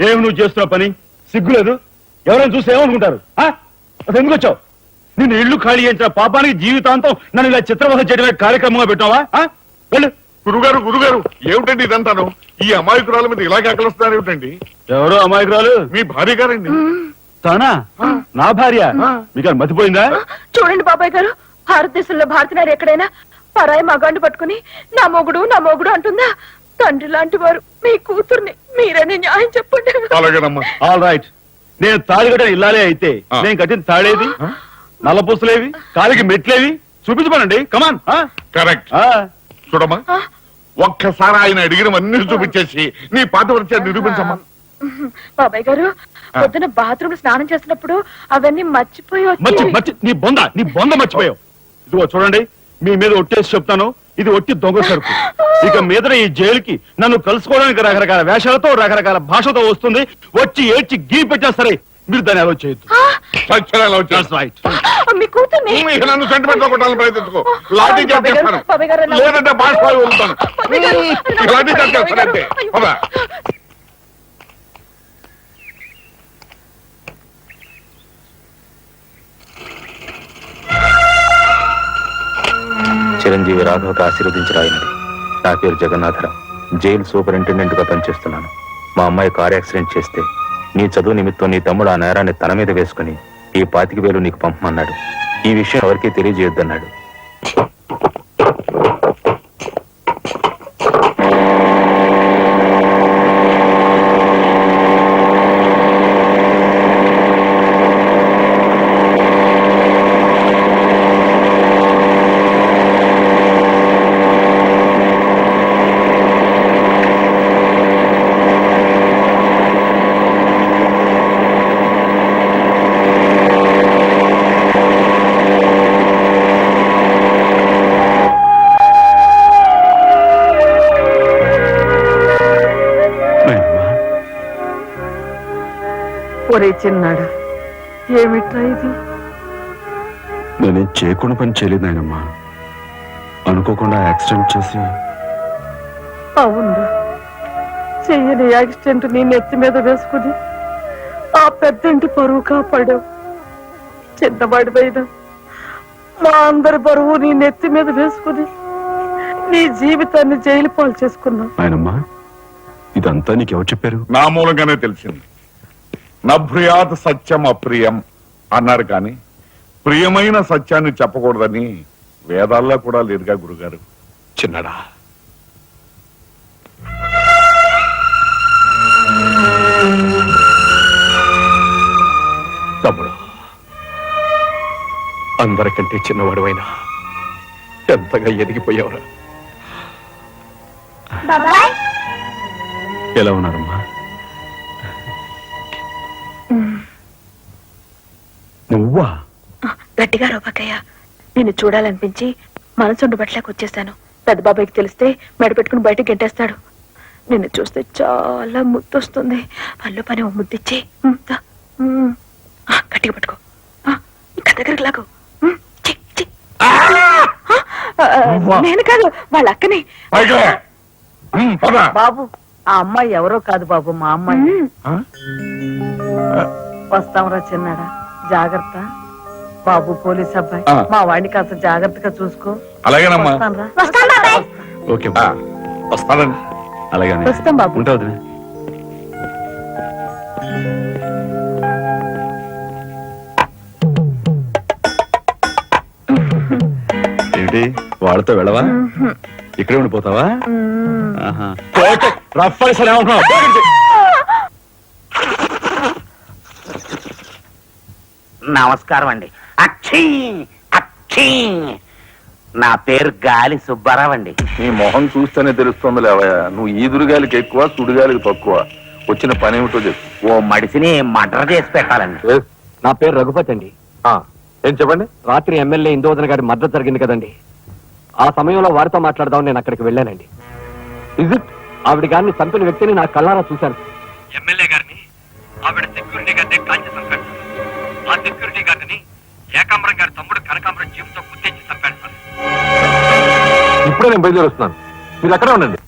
ఏమి నువ్వు చేస్తున్న పని? సిగ్గులేదు? ఎవరైనా చూస్తే ఏమనుకుంటారు? ఆ? అసలు ఎందుకు వచ్చావు? నిన్ను ఇల్లు ఖాళీ చేయించిన పాపానికి జీవితాంతం నన్ను ఇలా చిత్రవహ చేయడమే కార్యక్రమంగా పెట్టావా? వెళ్ళు. గురుగారు గురుగారు ఏమిటండి ఇదంతాను? ఈ అమాయకురాల మీద ఇలా కేకలుస్తున్నారు ఏమిటండి? ఎవరో అమాయకురాలు? మీ భార్య గారండి. తానా? నా భార్య? మీకు మతిపోయిందా? చూడండి బాబాయ్ గారు భారతదేశంలో భారతీయులు ఎక్కడైనా పరాయి మగాండు పట్టుకుని నా మొగుడు నా మొగుడు అంటుందా? తండ్రి లాంటి వారు మీ కూతుర్ని మీరని న్యాయం చెప్పండి. అలాగేనమ్మా. ఆల్ రైట్ నేను తాళి కట్టిన ఇల్లాలే అయితే. నేను కట్టిన తాళేది? నల్లపూసలేవి? కాలికి మెట్లేవి? చూపించమనండి కమాన్ కరెక్ట్ చూడమ్మా. ఒక్కసారి ఆయన అడిగినవన్నీ చూపించేసి నీ పాత పరిచయం నిరూపించమ్మా. బాబాయ్ గారు పొద్దున బాత్రూమ్ స్నానం చేస్తున్నప్పుడు అవన్నీ మర్చిపోయి మర్చి వచ్చి మర్చి. నీ బొంద నీ బొంద మర్చిపోయావు. ఇదిగో చూడండి మీ మీద ఒట్టేసి చెప్తాను. ఇది ఒట్టి దొంగ సరుకు. ఇక మీద ఈ జైలుకి నన్ను కలుసుకోవడానికి రకరకాల వేషాలతో రకరకాల భాషతో వస్తుంది. వచ్చి ఏడ్చి గీ పెట్టేస్తారే మీరు దాన్ని అలో చేయొద్దు. నన్ను సెంటిమెంట్ కొట్టాలని ప్రయత్నించుకో. లాఠీ చేస్తాను లేదంటే వదులుతాను. లాఠీ చిరంజీవి రాఘవకు ఆశీర్వదించరాయినది. నా పేరు జగన్నాథరావు. జైలు సూపరింటెండెంట్గా పనిచేస్తున్నాను. మా అమ్మాయి కార్ యాక్సిడెంట్ చేస్తే నీ చదువు నిమిత్తం నీ తమ్ముడు ఆ నేరాన్ని తన మీద వేసుకుని ఈ పాతిక వేలు నీకు పంపమన్నాడు. ఈ విషయం ఎవరికీ తెలియజేయొద్దన్నాడు. ఒరే చిన్నాడు ఏమిట్రా ఇది? నేనేం చేయకుండా పని చేయలేదు నాయనమ్మా. అనుకోకుండా యాక్సిడెంట్ చేసి అవును చెయ్యని యాక్సిడెంట్ నీ నెత్తి మీద వేసుకుని ఆ పెద్దంటి పరువు కాపాడావు. చిన్నవాడి పైన మా అందరి బరువు నీ నెత్తి మీద వేసుకుని నీ జీవితాన్ని జైలు పాలు చేసుకున్నావు. నాయనమ్మా ఇదంతా నీకెవరు చెప్పారు? నా మూలంగానే తెలిసింది. నభ్రియాత్ సత్యం అప్రియం అన్నారు కానీ ప్రియమైన సత్యాన్ని చెప్పకూడదని వేదాల్లో కూడా లేదుగా గురుగారు. చిన్నడా. తమ్ముడు అందరికంటే చిన్నవాడువైనా ఎంతగా ఎదిగిపోయావురా. ఎలా ఉన్నారమ్మా? నువ్వా? గట్టిగా రోబకయ్య నిన్ను చూడాలనిపించి మనసుండు బట్లకి వచ్చేసాను. పెద్ద బాబాయ్కి తెలిస్తే మెడ పెట్టుకుని బయటకు గెంటేస్తాడు. నిన్ను చూస్తే చాలా ముద్దొస్తుంది. పళ్ళు పని ఓ ముద్దిచ్చి. గట్టిగా పట్టుకో. ఆ, ఇంకా దగ్గరికి లాగు. నేను కాదు వాళ్ళ అక్కని. బాబు ఆ అమ్మాయి ఎవరో కాదు బాబు మా అమ్మాయి? వస్తాంరా చిన్నాడా? జాగ్రత్త. బాబు పోలీస్ అబ్బాయి. ఆ. మా వాడిని కాస్త జాగ్రత్తగా చూసుకో. అలాగేనమ్మా. వస్తానురా. ఓకే ఆ, వస్తానండి. అలాగే వస్తాం బాబు. ఉంటా వదినా. వాళ్ళతో వెళ్ళవా? ఇక్కడే ఉండిపోతావా? రఫ్ అని నమస్కారం అండి. అక్షీ అక్షీ. నా పేరు గాలి సుబ్బారావు అండి. నీ మొహం చూస్తేనే తెలుస్తుంది లేవయ్యా. నువ్వు ఈదురుగాలికి ఎక్కువ సుడిగాలికి తక్కువ. వచ్చిన పని ఏమిటో చెప్పు. ఓ మడిసిని మర్డర్ చేసి పెట్టాలండి. నా పేరు రఘుపతి అండి. ఏం చెప్పండి? రాత్రి ఎమ్మెల్యే ఇందోదన గారి మద్దతు జరిగింది కదండి. ఆ సమయంలో వారితో మాట్లాడదాం నేను అక్కడికి వెళ్ళానండి. ఇజ్ ఇట్ ఆవిడ గారిని చంపిన వ్యక్తిని నా కళ్ళారా చూశాను. ఎమ్మెల్యే గారిని ఆవిడ సెక్యూరిటీ గారిని కాల్చి ఆ సెక్యూరిటీ గార్డుని ఏకాంబరం గారి తమ్ముడు కనకాంబరం జీవితం గుర్తించి చంపాడు సార్. ఇప్పుడే నేను బయలుదేరి వస్తున్నాను మీరు అక్కడే ఉండండి.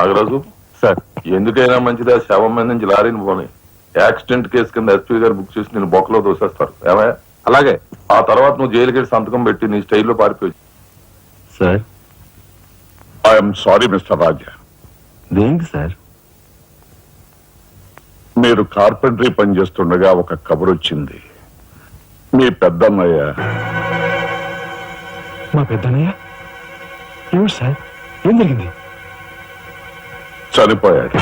నాగరాజు సార్. ఎందుకైనా మంచిది శవం మీద నుంచి లారీని పోనీ. యాక్సిడెంట్ కేసు కింద ఎస్పీ గారు బుక్ చేసి నేను బొక్కలో దోసేస్తారు ఏమయ్య? అలాగే. ఆ తర్వాత నువ్వు జైలుకి సంతకం పెట్టి నీ స్టైల్లో పారిపోయి. Sir. I'm sorry mister Raja దేనికి సార్? మీరు కార్పెంటరీ పని చేస్తుండగా ఒక కబురు వచ్చింది. మీ పెద్దన్నయ్య. మా పెద్దనయ్య ఏమిటి సార్? ఏం జరిగింది? చనిపోయాడు.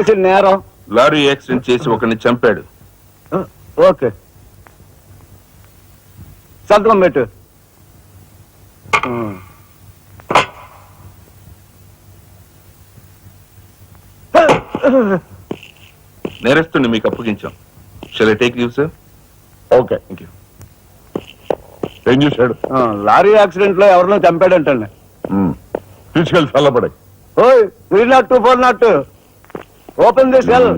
చేసిన నేరం. లారీ యాక్సిడెంట్ చేసి ఒకరిని చంపాడు. ఓకే. సంతకం పెట్టు. నేరస్తుని మీకు అప్పగించాం. Shall take you sir okay. Thank you ఏం చూశాడు లారీ యాక్సిడెంట్లో ఎవరినో చంపాడంటండి. తీసుకెళ్ళి చల్లబడే ఓయ్ three naught two four naught. Open the cell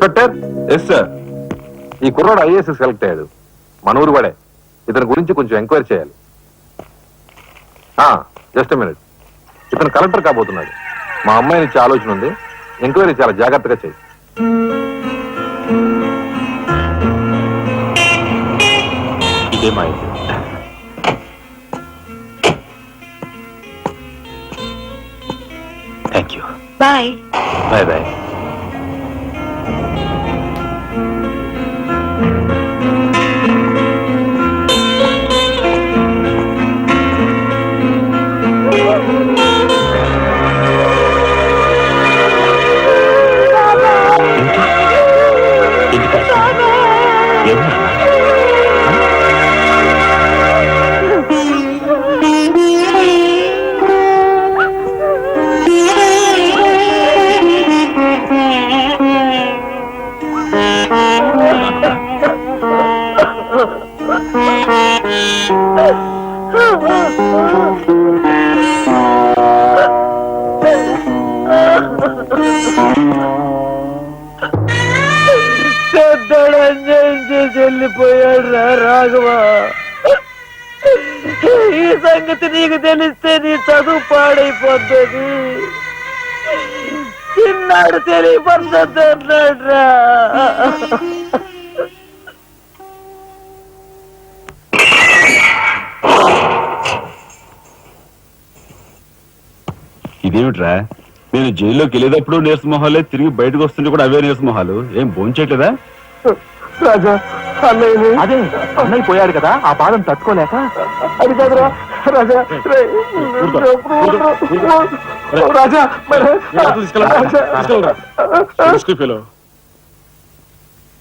inspector? Yes sir ఈ కుర్రాడు ఐఏఎస్ సెలెక్ట్ అయ్యాడు. మన ఊరు వాడే. ఇతని గురించి కొంచెం ఎంక్వైరీ చేయాలి. జస్ట్ మినిట్ ఇతను కలెక్టర్ కాబోతున్నాడు. మా అమ్మాయిని ఇచ్చే ఆలోచన ఉంది. ఎంక్వైరీ చాలా జాగ్రత్తగా చేయి. ఇదే మా ఇంటి thank you bye bye bye పెద్దడు అన్యాయం చేసి వెళ్ళిపోయాడు రా రాఘవ? ఈ సంగతి నీకు తెలిస్తే నీ చదువు పాడైపోతుంది చిన్నాడు తెలియపరచొద్దు అన్నాడు రా. ఇదేమిట్రా? నేను జైల్లోకి వెళ్ళేటప్పుడు నీరస మొహాలే తిరిగి బయటకు వస్తుంటే కూడా అవే నీరస మొహాలు ఏం భోంచేయట్లేదా? రాజా అదే అన్నయ్య పోయాడు కదా ఆ బాధను తట్టుకోలేక. అది కాదురా రాజా రే, రాజా మరి- రాజా.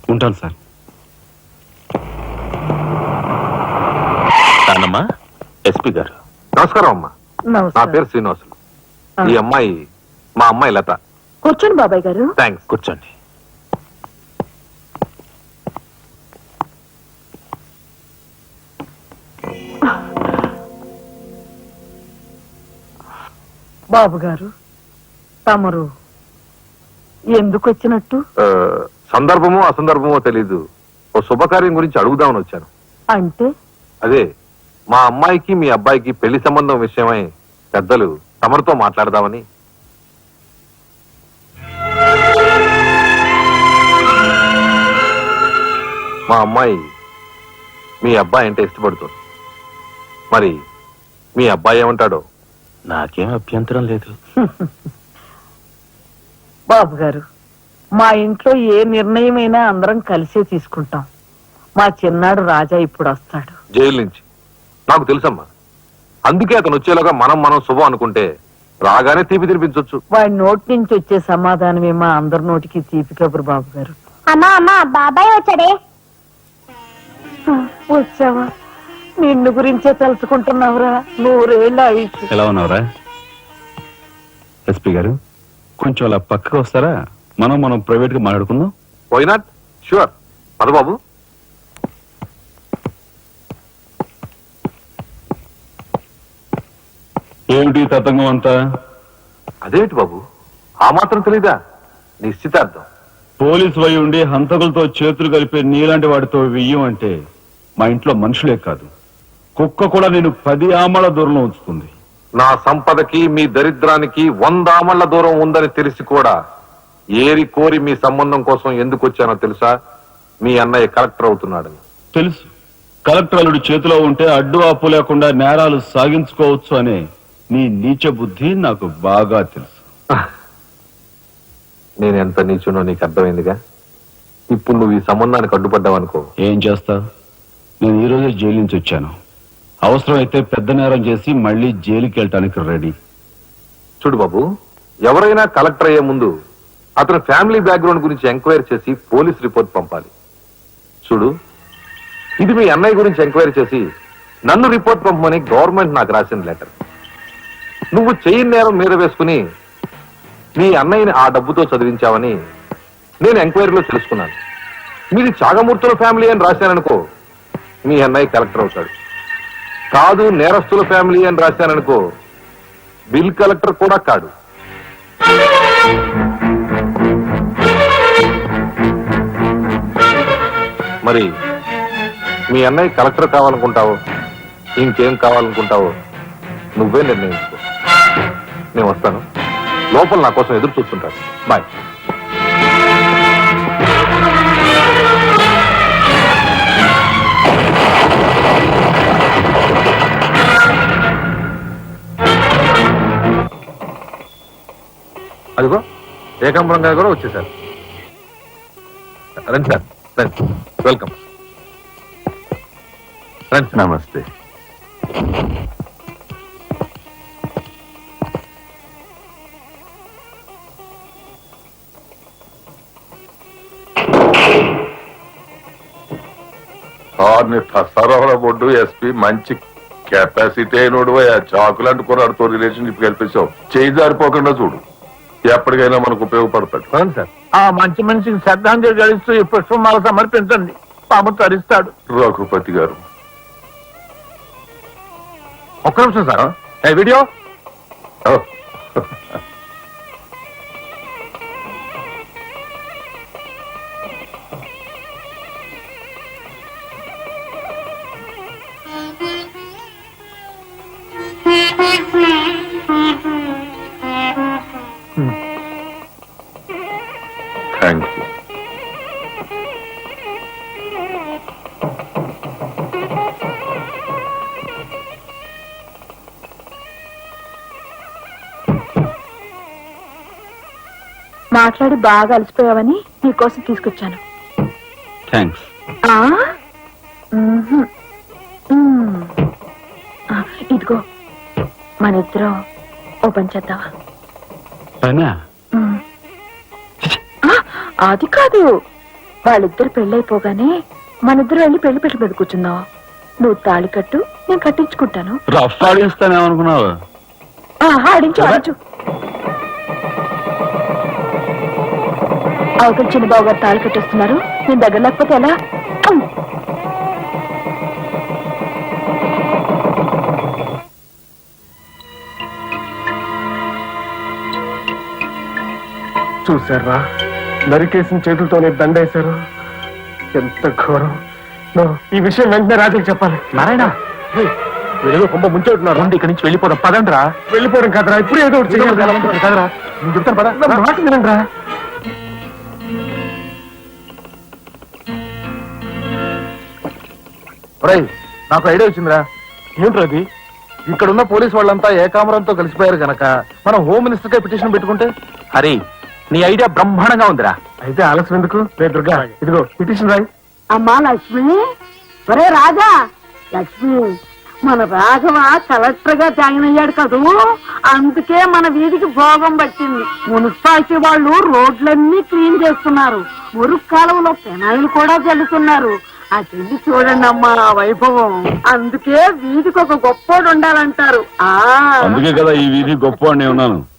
ఉంటాను సార్. నానమ్మా ఎస్పీ గారు. నమస్కారం అమ్మా. నా నమస్కారం. పేరు శ్రీనివాసులు. ఈ అమ్మాయి మా అమ్మాయి లత. కూర్చోండి బాబాయ్ గారు. థ్యాంక్స్ కూర్చోండి. బాబు గారు తమరు ఎందుకు వచ్చినట్టు? సందర్భమో అసందర్భమో తెలీదు. ఓ శుభకార్యం గురించి అడుగుదామని వచ్చాను. అంటే? అదే మా అమ్మాయికి మీ అబ్బాయికి పెళ్ళి సంబంధం విషయమై పెద్దలు తమరితో మాట్లాడదామని. మా అమ్మాయి మీ అబ్బాయి అంటే ఇష్టపడుతుంది. మరి మీ అబ్బాయి ఏమంటాడో? నాకేం అభ్యంతరం లేదు. బాబు గారు మా ఇంట్లో ఏ నిర్ణయమైనా అందరం కలిసే తీసుకుంటాం. మా చిన్నాడు రాజా ఇప్పుడు వస్తాడు జైలు నుంచి. నాకు తెలుసమ్మా. అందుకే అతను వచ్చేలాగా మనం మనం శుభం అనుకుంటే రాగానే తీపి తినిపించవచ్చు వాడి నోటి నుంచి వచ్చే సమాధానమే మా అందరి నోటికి తీపి కబురు బాబు గారు. అమ్మా అమ్మా బాబాయ్ వచ్చాడే. వచ్చావా? నిన్ను గురించే తలుచుకుంటున్నావురా. నూరేళ్ళ ఆయుష్. ఎలా ఉన్నావురా? ఎస్పీ గారు కొంచెం అలా పక్కకు వస్తారా? మనం మనం ప్రైవేట్గా మాట్లాడుకుందాం. వై నాట్ షూర్ పద బాబు. ఏమిటి తతంగం అంతా? అదేమిటి బాబు? ఆ మాత్రం తెలీదా? నిశ్చితార్థం. పోలీసు వై ఉండి హంతకులతో చేతులు కలిపే నీలాంటి వాడితో వెయ్యం అంటే మా ఇంట్లో మనుషులే కాదు. కుక్క కూడా నేను పది ఆమల దూరంలో ఉంచుతుంది. నా సంపదకి మీ దరిద్రానికి వంద ఆమళ్ళ దూరం ఉందని తెలిసి కూడా ఏరి కోరి మీ సంబంధం కోసం ఎందుకు వచ్చానో తెలుసా? మీ అన్నయ్య కలెక్టర్ అవుతున్నాడని. తెలుసు. కలెక్టర్ అల్లుడు చేతిలో ఉంటే అడ్డు ఆపు లేకుండా నేరాలు సాగించుకోవచ్చు అనే నీ నీచ బుద్ధి నాకు బాగా తెలుసు. నేను ఎంత నీచునో నీకు అర్థమైందిగా? ఇప్పుడు నువ్వు ఈ సంబంధానికి అడ్డుపడ్డావనుకో ఏం చేస్తావు నేను ఈ రోజే జైలు నుంచి వచ్చాను అవసరమైతే పెద్ద నేరం చేసి మళ్ళీ జైలుకి వెళ్ళటానికి రెడీ. చూడు బాబు ఎవరైనా కలెక్టర్ అయ్యే ముందు అతని ఫ్యామిలీ బ్యాక్గ్రౌండ్ గురించి ఎంక్వైరీ చేసి పోలీస్ రిపోర్ట్ పంపాలి. చూడు ఇది మీ అన్నయ్య గురించి ఎంక్వైరీ చేసి నన్ను రిపోర్ట్ పంపమని గవర్నమెంట్ నాకు రాసిన లెటర్. నువ్వు చెయ్యి నేరం మీద వేసుకుని నీ అన్నయ్యని ఆ డబ్బుతో చదివించావని నేను ఎంక్వైరీలో తెలుసుకున్నాను. మీది చాగమూర్తుల ఫ్యామిలీ అని రాశాననుకో మీ అన్నయ్య కలెక్టర్ అవుతాడు. కాదు నేరస్తుల ఫ్యామిలీ అని రాశాననుకో బిల్ కలెక్టర్ కూడా కాడు. మరి మీ అన్నయ్య కలెక్టర్ కావాలనుకుంటావో ఇంకేం కావాలనుకుంటావో నువ్వే నిర్ణయించు. నేను వస్తాను. లోపల నా కోసం ఎదురు చూస్తుంటాను బాయ్ అదిగో ఏకాంబరం గారు కూడా వచ్చేసారు. రండి సార్ రండి. వెల్కమ్ రండి సార్. నమస్తే. సార్ని సరవర బొడ్డు ఎస్పీ మంచి కెపాసిటీ అయినోడు చాకులాంటి కుర్రాడితో రిలేషన్షిప్ కల్పించావు చేయి జారిపోకుండా చూడు. ఎప్పటికైనా మనకు ఉపయోగపడతాడు. అవును సార్. ఆ మంచి మనిషికి శ్రద్ధాంజలి గడిస్తూ ఈ పుష్పమాల సమర్పించండి. పాము తరిస్తాడు. రఘుపతి గారు. ఒక్క నిమిషం సార్. ఏ వీడియో? ఓ, మాట్లాడి బాగా అలసిపోయావని నీకోసం తీసుకొచ్చాను. థ్యాంక్స్ ఆ? మ్మ్హ్మ్. మ్మ్. ఆ, ఇదిగో మన ఇద్దరం ఓ పని చేద్దామా? పనా మ్మ్. ఆ, అది కాదు. వాళ్ళిద్దరు పెళ్ళైపోగానే మనిద్దరు వెళ్ళి పెళ్ళి పెళ్ళి మీద కూర్చుందాం. నువ్వు తాళి కట్టు నేను కట్టించుకుంటాను. రఫ్ ఆడిస్తానేమనుకున్నావు ఆ, ఆడించు ఆడించు. అవతల చిన్న బాబు గారు తాళి కట్టేస్తున్నారు. నేను దగ్గర లేకపోతే ఎలా. చూసారా నరికేసిన చేతులతోనే దండేశారు. ఎంత ఘోరం. నో, ఈ విషయం వెంటనే రాజుకి చెప్పాలి. నారాయణ! వెలుగు కొంప ముంచెట్టున్నారు రండి ఇక్కడి నుంచి వెళ్ళిపోదాం. పదండ్రా. వెళ్ళిపోవడం కదరా ఇప్పుడు ఏదో ఒకటి చేయాలి కదరా. చెప్తాను పద. నా మాట వినండిరా. ఒరేయ్ నాకు ఐడియా వచ్చిందిరా. ఏంట్రా అది ఇక్కడున్న పోలీస్ వాళ్ళంతా ఏకామరంతో కలిసిపోయారు గనక మనం హోమ్ మినిస్టర్ కే పిటిషన్ పెట్టుకుంటే? హరి నీ ఐడియా బ్రహ్మాండంగా ఉందిరా. అయితే ఆలస్యం ఎందుకు? రే దుర్గా ఇదిగో పిటిషన్ రాయి. అమ్మా లక్ష్మి ఒరే రాజా. లక్ష్మి మన రాఘవ కలెక్టర్గా జాయిన్ అయ్యాడు కదూ? అందుకే మన వీధికి భోగం పట్టింది. మున్సిపాలిటీ వాళ్ళు రోడ్లన్నీ క్లీన్ చేస్తున్నారు. మురుగు కాలువలో పెనాయిలు కూడా చల్లుతున్నారు అటెళ్ళి చూడండి అమ్మా వైభవం. అందుకే వీధికి ఒక గొప్పోడు ఉండాలంటారు. ఆ. అందుకే కదా ఈ వీధి గొప్ప ఉన్నాను.